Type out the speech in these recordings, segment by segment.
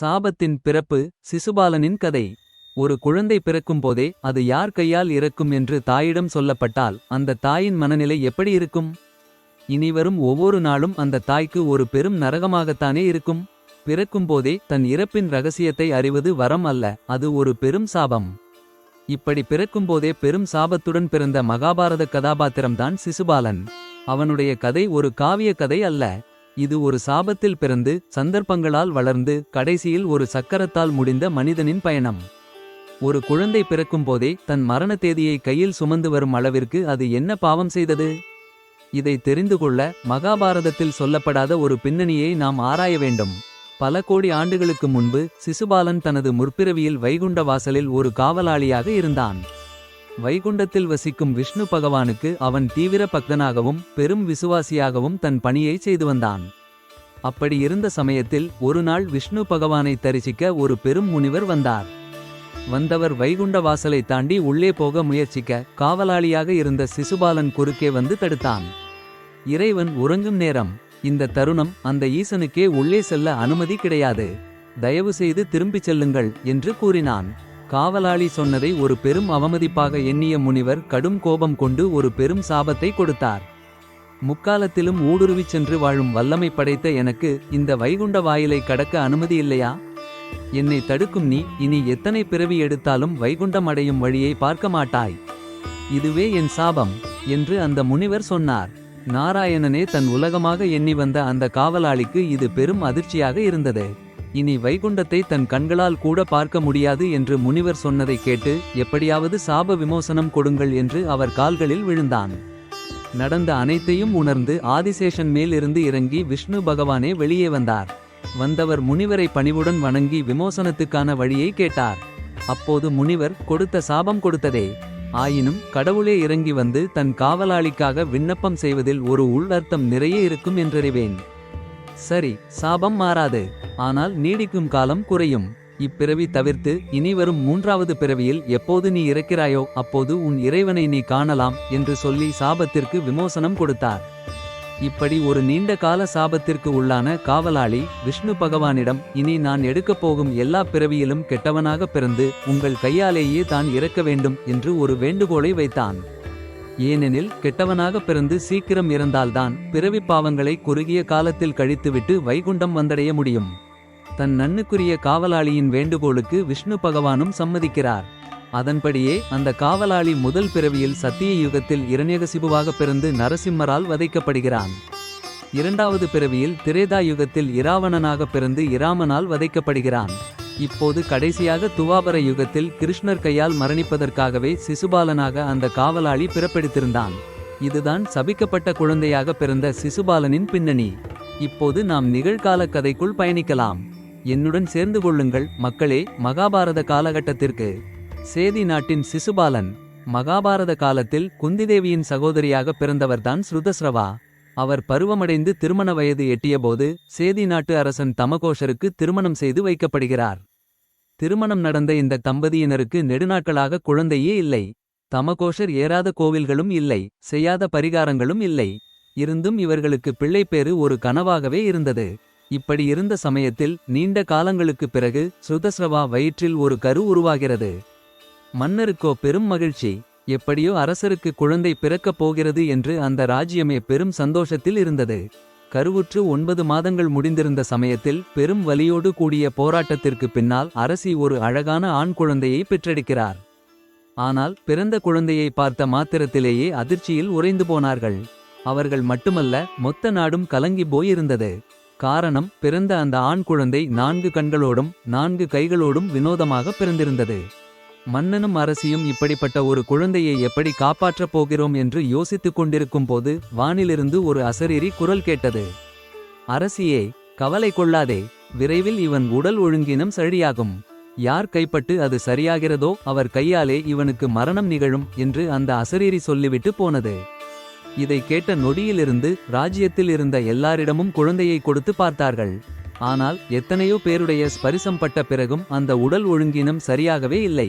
சாபத்தின் பிறப்பு சிசுபாலனின் கதை. ஒரு குழந்தை பிறக்கும்போதே அது யார் கையால் இறக்கும் என்று தாயிடம் சொல்லப்பட்டால் அந்த தாயின் மனநிலை எப்படி இருக்கும்? இனிவரும் ஒவ்வொரு நாளும் அந்த தாய்க்கு ஒரு பெரும் நரகமாகத்தானே இருக்கும். பிறக்கும்போதே தன் இறப்பின் ரகசியத்தை அறிவது வரம் அல்ல அது ஒரு பெரும் சாபம். இப்படி பிறக்கும்போதே பெரும் சாபத்துடன் பிறந்த மகாபாரத கதாபாத்திரம்தான் சிசுபாலன். அவனுடைய கதை ஒரு காவிய கதை அல்ல இது ஒரு சாபத்தில் பிறந்து சந்தர்ப்பங்களால் வளர்ந்து கடைசியில் ஒரு சக்கரத்தால் முடிந்த மனிதனின் பயணம். ஒரு குழந்தை பிறக்கும்போதே தன் மரண தேதியை கையில் சுமந்து வரும் அளவிற்கு அது என்ன பாவம் செய்தது? இதை தெரிந்து கொள்ள மகாபாரதத்தில் சொல்லப்படாத ஒரு பின்னணியை நாம் ஆராய வேண்டும். பல கோடி ஆண்டுகளுக்கு முன்பு சிசுபாலன் தனது முற்பிறவியில் வைகுண்ட வாசலில் ஒரு காவலாளியாக இருந்தான். வைகுண்டத்தில் வசிக்கும் விஷ்ணு பகவானுக்கு அவன் தீவிர பக்தனாகவும் பெரும் விசுவாசியாகவும் தன் பணியை செய்து வந்தான். அப்படி இருந்த சமயத்தில் ஒரு நாள் விஷ்ணு பகவானை தரிசிக்க ஒரு பெரும் முனிவர் வந்தார். வந்தவர் வைகுண்ட வாசலை தாண்டி உள்ளே போக முயற்சிக்க காவலாளியாக இருந்த சிசுபாலன் குறுக்கே வந்து தடுத்தான். இறைவன் உறங்கும் நேரம். இந்த தருணம் அந்த ஈசனுக்கே உள்ளே செல்ல அனுமதி கிடையாது. தயவு செய்து திரும்பிச் செல்லுங்கள் என்று கூறினான். காவலாளி சொன்னதை ஒரு பெரும் அவமதிப்பாக எண்ணிய முனிவர் கடும் கோபம் கொண்டு ஒரு பெரும் சாபத்தை கொடுத்தார். முக்காலத்திலும் ஊடுருவிச் சென்று வாழும் வல்லமை படைத்த எனக்கு இந்த வைகுண்ட வாயிலை கடக்க அனுமதி இல்லையா? என்னை தடுக்கும் நீ இனி எத்தனை பிறவி எடுத்தாலும் வைகுண்டம் அடையும் வழியை பார்க்க மாட்டாய். இதுவே என் சாபம் என்று அந்த முனிவர் சொன்னார். நாராயணனே தன் உலகமாக எண்ணி வந்த அந்த காவலாளிக்கு இது பெரும் அதிர்ச்சியாக இருந்தது. இனி வைகுண்டத்தை தன் கண்களால் கூட பார்க்க முடியாது என்று முனிவர் சொன்னதை கேட்டு எப்படியாவது சாப விமோசனம் கொடுங்கள் என்று அவர் கால்களில் விழுந்தான். நடந்த அனைத்தையும் உணர்ந்து ஆதிசேஷன் மேல் இருந்து இறங்கி விஷ்ணு பகவானே வெளியே வந்தார். வந்தவர் முனிவரை பணிவுடன் வணங்கி விமோசனத்துக்கான வழியை கேட்டார். அப்போது முனிவர் கொடுத்த சாபம் கொடுத்ததே. ஆயினும் கடவுளே இறங்கி வந்து தன் காவலாளிக்காக விண்ணப்பம் செய்வதில் ஒரு உள்ளர்த்தம் நிறைய இருக்கும் என்றறிவேன். சரி சாபம் மாறாது. ஆனால் நீடிக்கும் காலம் குறையும். இப்பிறவி தவிர்த்து இனி வரும் மூன்றாவது பிறவியில் எப்போது நீ இறக்கிறாயோ அப்போது உன் இறைவனை நீ காணலாம் என்று சொல்லி சாபத்திற்கு விமோசனம் கொடுத்தார். இப்படி ஒரு நீண்ட கால சாபத்திற்கு உள்ளான காவலாளி விஷ்ணு பகவானிடம் இனி நான் எடுக்கப் போகும் எல்லா பிறவியிலும் கெட்டவனாக பிறந்து உங்கள் கையாலேயே தான் இறக்க வேண்டும் என்று ஒரு வேண்டுகோளை வைத்தான். ஏனெனில் கெட்டவனாக பிறந்து சீக்கிரம் இறந்தால்தான் பிறவிப் பாவங்களை குறுகிய காலத்தில் கழித்துவிட்டு வைகுண்டம் வந்தடைய முடியும். தன் நன்னுக்குரிய காவலாளியின் வேண்டுகோளுக்கு விஷ்ணு பகவானும் சம்மதிக்கிறார். அதன்படியே அந்த காவலாளி முதல் பிறவியில் சத்திய யுகத்தில் இரண்யகசிபுவாக பிறந்து நரசிம்மரால் வதைக்கப்படுகிறான். இரண்டாவது பிறவியில் திரேதா யுகத்தில் இராவணனாக பிறந்து இராமனால் வதைக்கப்படுகிறான். இப்போது கடைசியாக துவாபர யுகத்தில் கிருஷ்ணர் கையால் மரணிப்பதற்காகவே சிசுபாலனாக அந்த காவலாளி பிறப்பெடுத்திருந்தான். இதுதான் சபிக்கப்பட்ட குழந்தையாக பிறந்த சிசுபாலனின் பின்னணி. இப்போது நாம் நிகழ்கால கதைக்குள் பயணிக்கலாம். என்னுடன் சேர்ந்து கொள்ளுங்கள் மக்களே மகாபாரத காலகட்டத்திற்கு. சேதி நாட்டின் சிசுபாலன் மகாபாரத காலத்தில் குந்திதேவியின் சகோதரியாக பிறந்தவர்தான் ஸ்ருதஸ்ரவா அவர் பருவமடைந்து திருமண வயது எட்டியபோது சேதி நாட்டு அரசன் தமகோஷருக்கு திருமணம் செய்து வைக்கப்படுகிறார். திருமணம் நடந்த இந்த தம்பதியினருக்கு நெடுநாட்களாக குழந்தையே இல்லை. தமகோஷர் ஏறாத கோவில்களும் இல்லை செய்யாத பரிகாரங்களும் இல்லை. இருந்தும் இவர்களுக்கு பிள்ளைப்பேறு ஒரு கனவாகவே இருந்தது. இப்படி இருந்த சமயத்தில் நீண்ட காலங்களுக்குப் பிறகு சுதஸ்ரவா வயிற்றில் ஒரு கரு உருவாகிறது. மன்னருக்கோ பெரும் மகிழ்ச்சி. எப்படியோ அரசருக்கு குழந்தை பிறக்கப் போகிறது என்று அந்த ராஜ்யமே பெரும் சந்தோஷத்தில் இருந்தது. கருவுற்று ஒன்பது மாதங்கள் முடிந்திருந்த சமயத்தில் பெரும் வலியோடு கூடிய போராட்டத்திற்கு பின்னால் அரசி ஒரு அழகான ஆண் குழந்தையை பெற்றெடுக்கிறார். ஆனால் பிறந்த குழந்தையை பார்த்த மாத்திரத்திலேயே அதிர்ச்சியில் உறைந்து போனார்கள். அவர்கள் மட்டுமல்ல மொத்த நாடும் கலங்கி போயிருந்தது. காரணம் பிறந்த அந்த ஆண் குழந்தை நான்கு கண்களோடும் நான்கு கைகளோடும் வினோதமாக பிறந்திருந்தது. மன்னனும் அரசியும் இப்படிப்பட்ட ஒரு குழந்தையை எப்படி காப்பாற்றப் போகிறோம் என்று யோசித்துக் கொண்டிருக்கும் போது வானிலிருந்து ஒரு அசரீரி குரல் கேட்டது. அரசியே கவலை கொள்ளாதே விரைவில் இவன் உடல் ஒழுங்கினம் சரியாகும். யார் கைப்பட்டு அது சரியாகிறதோ அவர் கையாலே இவனுக்கு மரணம் நிகழும் என்று அந்த அசரீரி சொல்லிவிட்டு போனது. இதை கேட்ட நொடியிலிருந்து ராஜ்யத்தில் இருந்த எல்லாரிடமும் குழந்தையை கொடுத்து பார்த்தார்கள். ஆனால் எத்தனையோ பேருடைய ஸ்பரிசம் பட்ட பிறகும் அந்த உடல் ஒழுங்கினம் சரியாகவே இல்லை.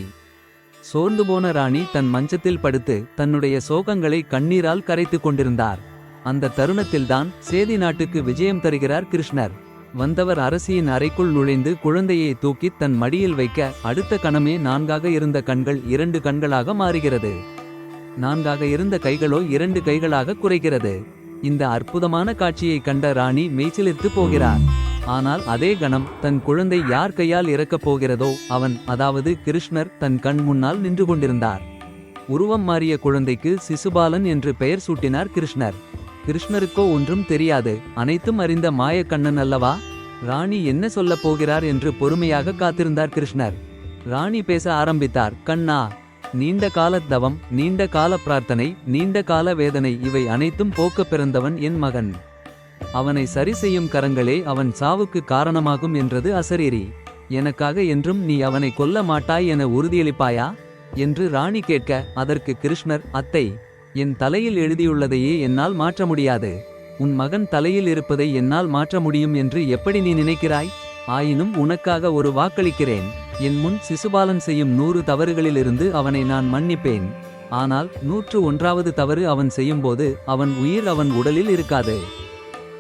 சோர்ந்து போன ராணி தன் மஞ்சத்தில் படுத்து தன்னுடைய சோகங்களை கண்ணீரால் கரைத்துக் கொண்டிருந்தார். அந்த தருணத்தில்தான் சேதி நாட்டுக்கு விஜயம் தருகிறார் கிருஷ்ணர். வந்தவர் அரசியின் அறைக்குள் நுழைந்து குழந்தையை தூக்கித் தன் மடியில் வைக்க அடுத்த கணமே நான்காக இருந்த கண்கள் இரண்டு கண்களாக மாறுகிறது. நான்காக இருந்த கைகளோ இரண்டு கைகளாக குறைகிறது. இந்த அற்புதமான காட்சியை கண்ட ராணி மெய்சிலிர்த்து போகிறார். ஆனால் அதே கணம் தன் குழந்தை யார் கையால் இறக்கப் போகிறதோ அவன் அதாவது கிருஷ்ணர் தன் கண் முன்னால் நின்று கொண்டிருந்தார். உருவம் மாறிய குழந்தைக்கு சிசுபாலன் என்று பெயர் சூட்டினார் கிருஷ்ணர். கிருஷ்ணருக்கோ ஒன்றும் தெரியாது. அனைத்தும் அறிந்த மாயக்கண்ணன் அல்லவா? ராணி என்ன சொல்லப் போகிறார் என்று பொறுமையாக காத்திருந்தார் கிருஷ்ணர். ராணி பேச ஆரம்பித்தார். கண்ணா நீண்ட கால தவம் நீண்ட கால பிரார்த்தனை நீண்ட கால வேதனை இவை அனைத்தும் போக்கப் பிறந்தவன் என் மகன். அவனை சரி செய்யும் கரங்களே அவன் சாவுக்கு காரணமாகும் என்றது அசரீரி எனக்காக என்றும் நீ அவனை கொல்ல மாட்டாய் என உறுதியளிப்பாயா? என்று ராணி கேட்க அதற்கு கிருஷ்ணர் அத்தை என் தலையில் எழுதியுள்ளதையே என்னால் மாற்ற முடியாது. உன் மகன் தலையில் இருப்பதை என்னால் மாற்ற முடியும் என்று எப்படி நீ நினைக்கிறாய்? ஆயினும் உனக்காக ஒரு வாக்களிக்கிறேன். என் முன் சிசுபாலன் செய்யும் நூறு தவறுகளிலிருந்து அவனை நான் மன்னிப்பேன். ஆனால் நூற்று ஒன்றாவது தவறு அவன் செய்யும்போது அவன் உயிர் அவன் உடலில் இருக்காது.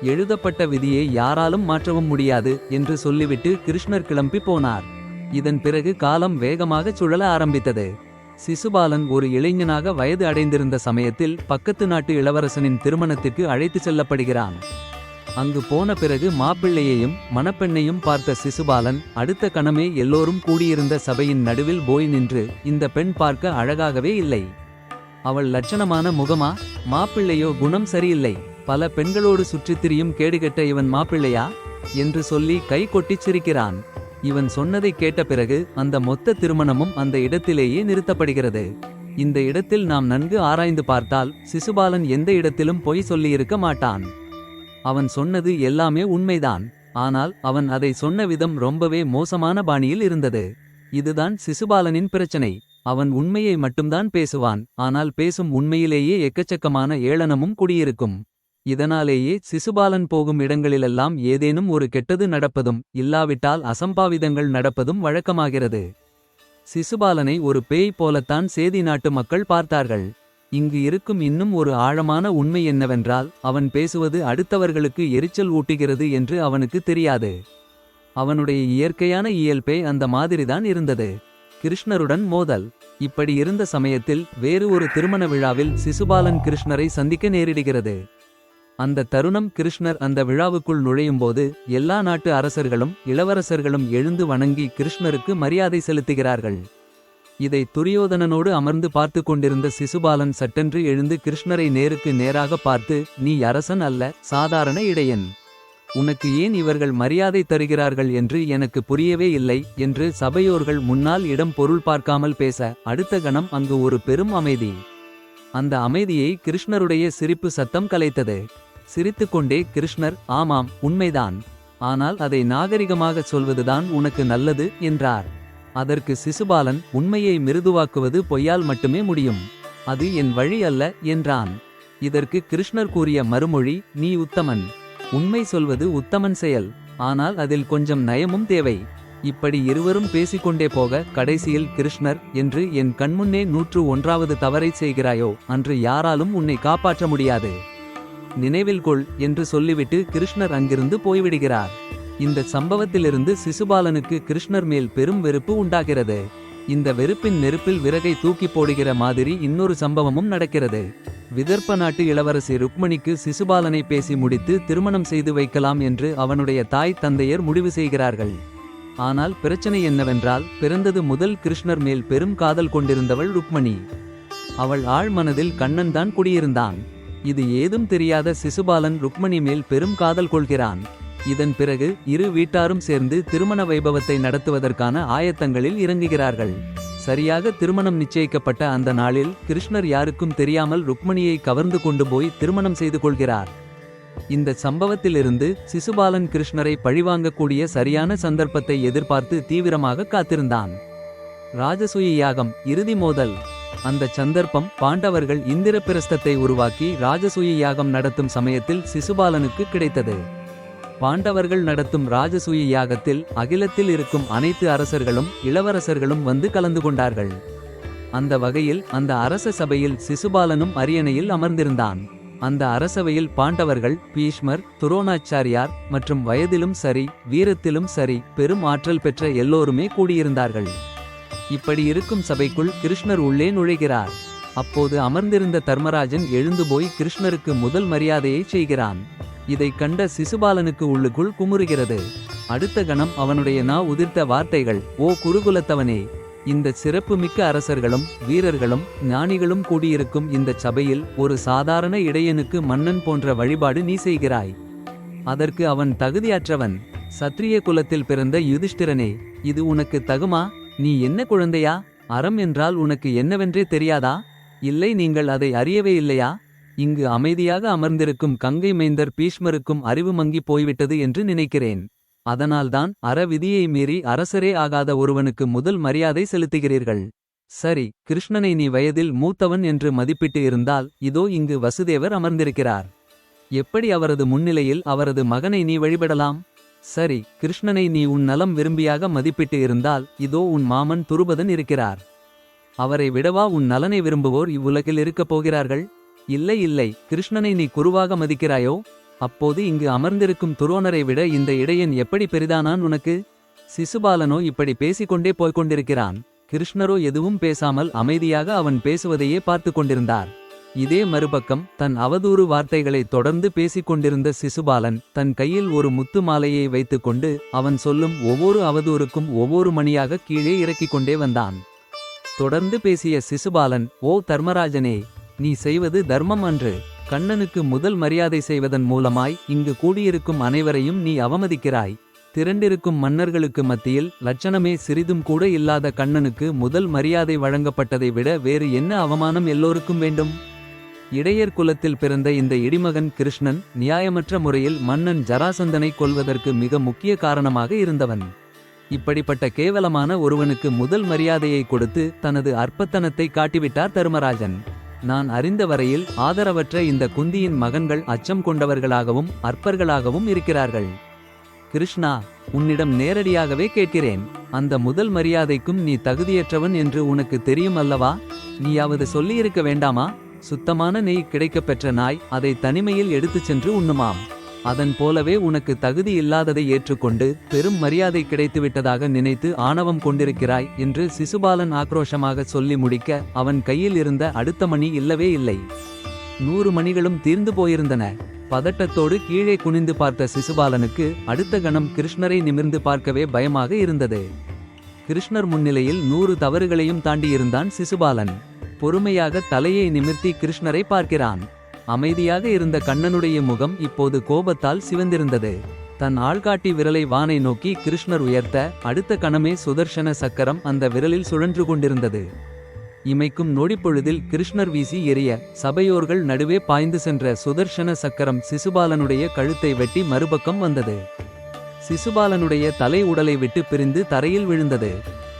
எழுதப்பட்ட விதியை யாராலும் மாற்றவும் முடியாது என்று சொல்லிவிட்டு கிருஷ்ணர் கிளம்பி போனார். இதன் பிறகு காலம் வேகமாகச் சுழல ஆரம்பித்தது. சிசுபாலன் ஒரு இளைஞனாக வயது அடைந்திருந்த சமயத்தில் பக்கத்து நாட்டு இளவரசனின் திருமணத்திற்கு அழைத்துச் செல்லப்படுகிறான். அங்கு போன பிறகு மாப்பிள்ளையையும் மணப்பெண்ணையும் பார்த்த சிசுபாலன் அடுத்த கணமே எல்லோரும் கூடியிருந்த சபையின் நடுவில் போய் நின்று இந்த பெண் பார்க்க அழகாகவே இல்லை. அவள் லட்சணமான முகமா மாப்பிள்ளையோ குணம் சரியில்லை. பல பெண்களோடு சுற்றித் திரியும் கேடுகெட்ட இவன் மாப்பிள்ளையா? என்று சொல்லி கை கொட்டிச் சிரிக்கிறான். இவன் சொன்னதைக் கேட்ட பிறகு அந்த மொத்த திருமணமும் அந்த இடத்திலேயே நிறுத்தப்படுகிறது. இந்த இடத்தில் நாம் நன்கு ஆராய்ந்து பார்த்தால் சிசுபாலன் எந்த இடத்திலும் பொய் சொல்லியிருக்க மாட்டான். அவன் சொன்னது எல்லாமே உண்மைதான். ஆனால் அவன் அதை சொன்ன விதம் ரொம்பவே மோசமான பாணியில் இருந்தது. இதுதான் சிசுபாலனின் பிரச்சனை. அவன் உண்மையை மட்டும்தான் பேசுவான். ஆனால் பேசும் உண்மையிலேயே எக்கச்சக்கமான ஏளனமும் குடியிருக்கும். இதனாலேயே சிசுபாலன் போகும் இடங்களிலெல்லாம் ஏதேனும் ஒரு கெட்டது நடப்பதும் இல்லாவிட்டால் அசம்பாவிதங்கள் நடப்பதும் வழக்கமாகிறது. சிசுபாலனை ஒரு பேய் போலத்தான் சேதி நாட்டு மக்கள் பார்த்தார்கள். இங்கு இருக்கும் இன்னும் ஒரு ஆழமான உண்மை என்னவென்றால் அவன் பேசுவது அடுத்தவர்களுக்கு எரிச்சல் ஊட்டுகிறது என்று அவனுக்கு தெரியாது. அவனுடைய இயற்கையான இயல்பே அந்த மாதிரிதான் இருந்தது. கிருஷ்ணருடன் மோதல். இப்படி இருந்த சமயத்தில் வேறு ஒரு திருமண விழாவில் சிசுபாலன் கிருஷ்ணரை சந்திக்க நேரிடுகிறது. அந்த தருணம் கிருஷ்ணர் அந்த விழாவுக்குள் நுழையும்போது எல்லா நாட்டு அரசர்களும் இளவரசர்களும் எழுந்து வணங்கி கிருஷ்ணருக்கு மரியாதை செலுத்துகிறார்கள். இதை துரியோதனனோடு அமர்ந்து பார்த்து கொண்டிருந்த சிசுபாலன் சட்டென்று எழுந்து கிருஷ்ணரை நேருக்கு நேராக பார்த்து நீ அரசன் அல்ல சாதாரண இடையன். உனக்கு ஏன் இவர்கள் மரியாதை தருகிறார்கள் என்று எனக்கு புரியவே இல்லை என்று சபையோர்கள் முன்னால் இடம் பொருள் பார்க்காமல் பேச அடுத்த கணம் அங்கு ஒரு பெரும் அமைதி. அந்த அமைதியை கிருஷ்ணருடைய சிரிப்பு சத்தம் கலைத்தது. சிரித்துக்கொண்டே கிருஷ்ணர் ஆமாம் உண்மைதான். ஆனால் அதை நாகரிகமாகச் சொல்வதுதான் உனக்கு நல்லது என்றார். அதற்கு சிசுபாலன் உண்மையை மிருதுவாக்குவது பொய்யால் மட்டுமே முடியும். அது என் வழி அல்ல என்றான். இதற்கு கிருஷ்ணர் கூறிய மறுமொழி நீ உத்தமன். உண்மை சொல்வது உத்தமன் செயல். ஆனால் அதில் கொஞ்சம் நயமும் தேவை. இப்படி இருவரும் பேசிக்கொண்டே போக கடைசியில் கிருஷ்ணர் என்று என் கண்முன்னே நூற்று ஒன்றாவது தவறை செய்கிறாயோ? அன்று யாராலும் உன்னை காப்பாற்ற முடியாது. நினைவில் கொள் என்று சொல்லிவிட்டு கிருஷ்ணர் அங்கிருந்து போய்விடுகிறார். இந்த சம்பவத்திலிருந்து சிசுபாலனுக்கு கிருஷ்ணர் மேல் பெரும் வெறுப்பு உண்டாகிறது. இந்த வெறுப்பின் நெருப்பில் விறகை தூக்கி போடுகிற மாதிரி இன்னொரு சம்பவமும் நடக்கிறது. விதர்ப்ப நாட்டு இளவரசி ருக்மணிக்கு சிசுபாலனை பேசி முடித்து திருமணம் செய்து வைக்கலாம் என்று அவனுடைய தாய் தந்தையர் முடிவு செய்கிறார்கள். ஆனால் பிரச்சனை என்னவென்றால் பிறந்தது முதல் கிருஷ்ணர் மேல் பெரும் காதல் கொண்டிருந்தவள் ருக்மணி. அவள் ஆழ் மனதில் கண்ணன் தான் குடியிருந்தான். இது ஏதும் தெரியாத சிசுபாலன் ருக்மணி மேல் பெரும் காதல் கொள்கிறான். இதன் பிறகு இரு வீட்டாரும் சேர்ந்து திருமண வைபவத்தை நடத்துவதற்கான ஆயத்தங்களில் இறங்குகிறார்கள். சரியாக திருமணம் நிச்சயிக்கப்பட்ட அந்த நாளில் கிருஷ்ணர் யாருக்கும் தெரியாமல் ருக்மணியை கவர்ந்து கொண்டு போய் திருமணம் செய்து கொள்கிறார். இந்த சம்பவத்திலிருந்து சிசுபாலன் கிருஷ்ணரை பழிவாங்கக்கூடிய சரியான சந்தர்ப்பத்தை எதிர்பார்த்து தீவிரமாக காத்திருந்தான். ராஜசூய யாகம் இறுதி மோதல். அந்த சந்தர்ப்பம் பாண்டவர்கள் இந்திர பிரஸ்தத்தை உருவாக்கி ராஜசூய யாகம் நடத்தும் சமயத்தில் சிசுபாலனுக்கு கிடைத்தது. பாண்டவர்கள் நடத்தும் ராஜசூய யாகத்தில் அகிலத்தில் இருக்கும் அனைத்து அரசர்களும் இளவரசர்களும் வந்து கலந்து கொண்டார்கள். அந்த வகையில் அந்த அரச சபையில் சிசுபாலனும் அரியணையில் அமர்ந்திருந்தான். அந்த அரசவையில் பாண்டவர்கள் பீஷ்மர் துரோணாச்சாரியார் மற்றும் வயதிலும் சரி வீரத்திலும் சரி பெரும் ஆற்றல் பெற்ற எல்லோருமே கூடியிருந்தார்கள். இப்படி இருக்கும் சபைக்குள் கிருஷ்ணர் உள்ளே நுழைகிறார். அப்போது அமர்ந்திருந்த தர்மராஜன் எழுந்து போய் கிருஷ்ணருக்கு முதல் மரியாதையை செய்கிறான். இதைக் கண்ட சிசுபாலனுக்கு உள்ளுக்குள் குமுறுகிறது. அடுத்த கணம் அவனுடைய நா உதிர்த்த வார்த்தைகள் ஓ குருகுலத்தவனே இந்த சிறப்புமிக்க அரசர்களும் வீரர்களும் ஞானிகளும் கூடியிருக்கும் இந்த சபையில் ஒரு சாதாரண இடையனுக்கு மன்னன் போன்ற வழிபாடு நீ செய்கிறாய். அதற்கு அவன் தகுதியற்றவன். சத்திரிய குலத்தில் பிறந்த யுதிஷ்டிரனே இது உனக்கு தகுமா? நீ என்ன குழந்தையா? அறம் என்றால் உனக்கு என்னவென்றே தெரியாதா? இல்லை நீங்கள் அதை அறியவே இல்லையா? இங்கு அமைதியாக அமர்ந்திருக்கும் கங்கை மைந்தர் பீஷ்மருக்கும் அறிவு மங்கி போய்விட்டது என்று நினைக்கிறேன். அதனால்தான் அற விதியை மீறி அரசரே ஆகாத ஒருவனுக்கு முதல் மரியாதை செலுத்துகிறீர்கள். சரி கிருஷ்ணனை நீ வயதில் மூத்தவன் என்று மதிப்பிட்டு இருந்தால் இதோ இங்கு வசுதேவர் அமர்ந்திருக்கிறார். எப்படி அவரது முன்னிலையில் அவரது மகனை நீ வழிபடலாம்? சரி கிருஷ்ணனை நீ உன் நலம் விரும்பியாக மதிப்பிட்டு இருந்தால் இதோ உன் மாமன் துருபதன் இருக்கிறார். அவரை விடவா உன் நலனை விரும்புவோர் இவ்வுலகில் இருக்கப் போகிறார்கள்? இல்லை இல்லை கிருஷ்ணனை நீ குருவாக மதிக்கிறாயோ? அப்போது இங்கு அமர்ந்திருக்கும் துரோணரை விட இந்த இடையன் எப்படி பெரிதானான் உனக்கு? சிசுபாலனோ இப்படி பேசிக்கொண்டே போய்க் கொண்டிருக்கிறான் கிருஷ்ணரோ எதுவும் பேசாமல் அமைதியாக அவன் பேசுவதையே பார்த்து கொண்டிருந்தார் இதே மறுபக்கம் தன் அவதூறு வார்த்தைகளை தொடர்ந்து பேசிக் கொண்டிருந்த சிசுபாலன் தன் கையில் ஒரு முத்து மாலையை வைத்துக்கொண்டு அவன் சொல்லும் ஒவ்வொரு அவதூறுக்கும் ஒவ்வொரு மணியாக கீழே இறக்கிக் கொண்டே வந்தான். தொடர்ந்து பேசிய சிசுபாலன் ஓ தர்மராஜனே நீ செய்வது தர்மம் அன்று. கண்ணனுக்கு முதல் மரியாதை செய்வதன் மூலமாய் இங்கு கூடியிருக்கும் அனைவரையும் நீ அவமதிக்கிறாய். திரண்டிருக்கும் மன்னர்களுக்கு மத்தியில் லட்சணமே சிறிதும் கூட இல்லாத கண்ணனுக்கு முதல் மரியாதை வழங்கப்பட்டதை விட வேறு என்ன அவமானம் எல்லோருக்கும் வேண்டும்? இடையர் குலத்தில் பிறந்த இந்த இடிமகன் கிருஷ்ணன் நியாயமற்ற முறையில் மன்னன் ஜராசந்தனை கொல்வதற்கு மிக முக்கிய காரணமாக இருந்தவன். இப்படிப்பட்ட கேவலமான ஒருவனுக்கு முதல் மரியாதையை கொடுத்து தனது அற்பத்தனத்தை காட்டிவிட்டார் தருமராஜன். நான் அறிந்த வரையில் ஆதரவற்ற இந்த குந்தியின் மகன்கள் அச்சம் கொண்டவர்களாகவும் அற்பர்களாகவும் இருக்கிறார்கள். கிருஷ்ணா உன்னிடம் நேரடியாகவே கேட்கிறேன். அந்த முதல் மரியாதைக்கும் நீ தகுதியற்றவன் என்று உனக்கு தெரியும் அல்லவா? நீயாவது சொல்லியிருக்க வேண்டாமா? சுத்தமான நெய் கிடைக்கப் பெற்ற நாய் அதை தனிமையில் எடுத்துச் சென்று உண்ணுமாம். அதன் போலவே உனக்கு தகுதி இல்லாததை ஏற்றுக்கொண்டு பெரும் மரியாதை கிடைத்துவிட்டதாக நினைத்து ஆணவம் கொண்டிருக்கிறாய் என்று சிசுபாலன் ஆக்ரோஷமாக சொல்லி முடிக்க அவன் கையில் இருந்த அடுத்த மணி இல்லவே இல்லை. நூறு மணிகளும் தீர்ந்து போயிருந்தன. பதட்டத்தோடு கீழே குனிந்து பார்த்த சிசுபாலனுக்கு அடுத்த கணம் கிருஷ்ணரை நிமிர்ந்து பார்க்கவே பயமாக இருந்தது. கிருஷ்ணர் முன்னிலையில் நூறு தவறுகளையும் தாண்டியிருந்தான் சிசுபாலன். பொறுமையாக தலையை நிமிர்த்தி கிருஷ்ணரை பார்க்கிறான். அமைதியாக இருந்த கண்ணனுடைய முகம் இப்போது கோபத்தால் சிவந்திருந்தது. தன் ஆள்காட்டி விரலை வானை நோக்கி கிருஷ்ணர் உயர்த்த அடுத்த கணமே சுதர்ஷன சக்கரம் அந்த விரலில் சுழன்று கொண்டிருந்தது. இமைக்கும் நொடிப்பொழுதில் கிருஷ்ணர் வீசி எரிய சபையோர்கள் நடுவே பாய்ந்து சென்ற சுதர்ஷன சக்கரம் சிசுபாலனுடைய கழுத்தை வெட்டி மறுபக்கம் வந்தது. சிசுபாலனுடைய தலை உடலை விட்டு பிரிந்து தரையில் விழுந்தது.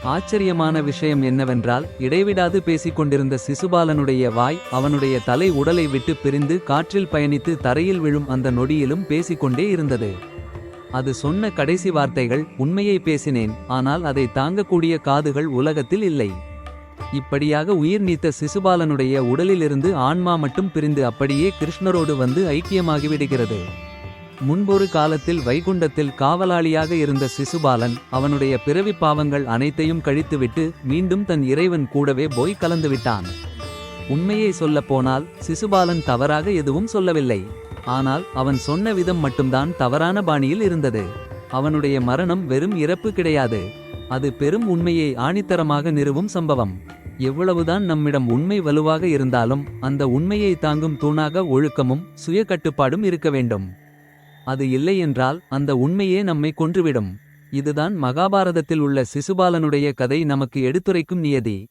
ஆச்சரியமான விஷயம் என்னவென்றால் இடைவிடாது பேசிக் கொண்டிருந்த சிசுபாலனுடைய வாய் அவனுடைய தலை உடலை விட்டு பிரிந்து காற்றில் பயணித்து தரையில் விழும் அந்த நொடியிலும் பேசிக்கொண்டே இருந்தது. அது சொன்ன கடைசி வார்த்தைகள் உண்மையை பேசினேன் ஆனால் அதை தாங்கக்கூடிய காதுகள் உலகத்தில் இல்லை. இப்படியாக உயிர் நீத்த சிசுபாலனுடைய உடலிலிருந்து ஆன்மா மட்டும் பிரிந்து அப்படியே கிருஷ்ணரோடு வந்து ஐக்கியமாகிவிடுகிறது. முன்பொரு காலத்தில் வைகுண்டத்தில் காவலாளியாக இருந்த சிசுபாலன் அவனுடைய பிறவி பாவங்கள் அனைத்தையும் கழித்துவிட்டு மீண்டும் தன் இறைவன் கூடவே போய் கலந்துவிட்டான் உண்மையை சொல்லப்போனால் சிசுபாலன் தவறாக எதுவும் சொல்லவில்லை. ஆனால் அவன் சொன்ன விதம் மட்டும்தான் தவறான பாணியில் இருந்தது. அவனுடைய மரணம் வெறும் இறப்பு கிடையாது. அது பெரும் உண்மையை ஆணித்தரமாக நிறுவும் சம்பவம். எவ்வளவுதான் நம்மிடம் உண்மை வலுவாக இருந்தாலும் அந்த உண்மையை தாங்கும் தூணாக ஒழுக்கமும் சுய கட்டுப்பாடும் இருக்க வேண்டும். அது இல்லையென்றால் அந்த உண்மையே நம்மை கொன்றுவிடும். இதுதான் மகாபாரதத்தில் உள்ள சிசுபாலனுடைய கதை நமக்கு எடுத்துரைக்கும் நியதி.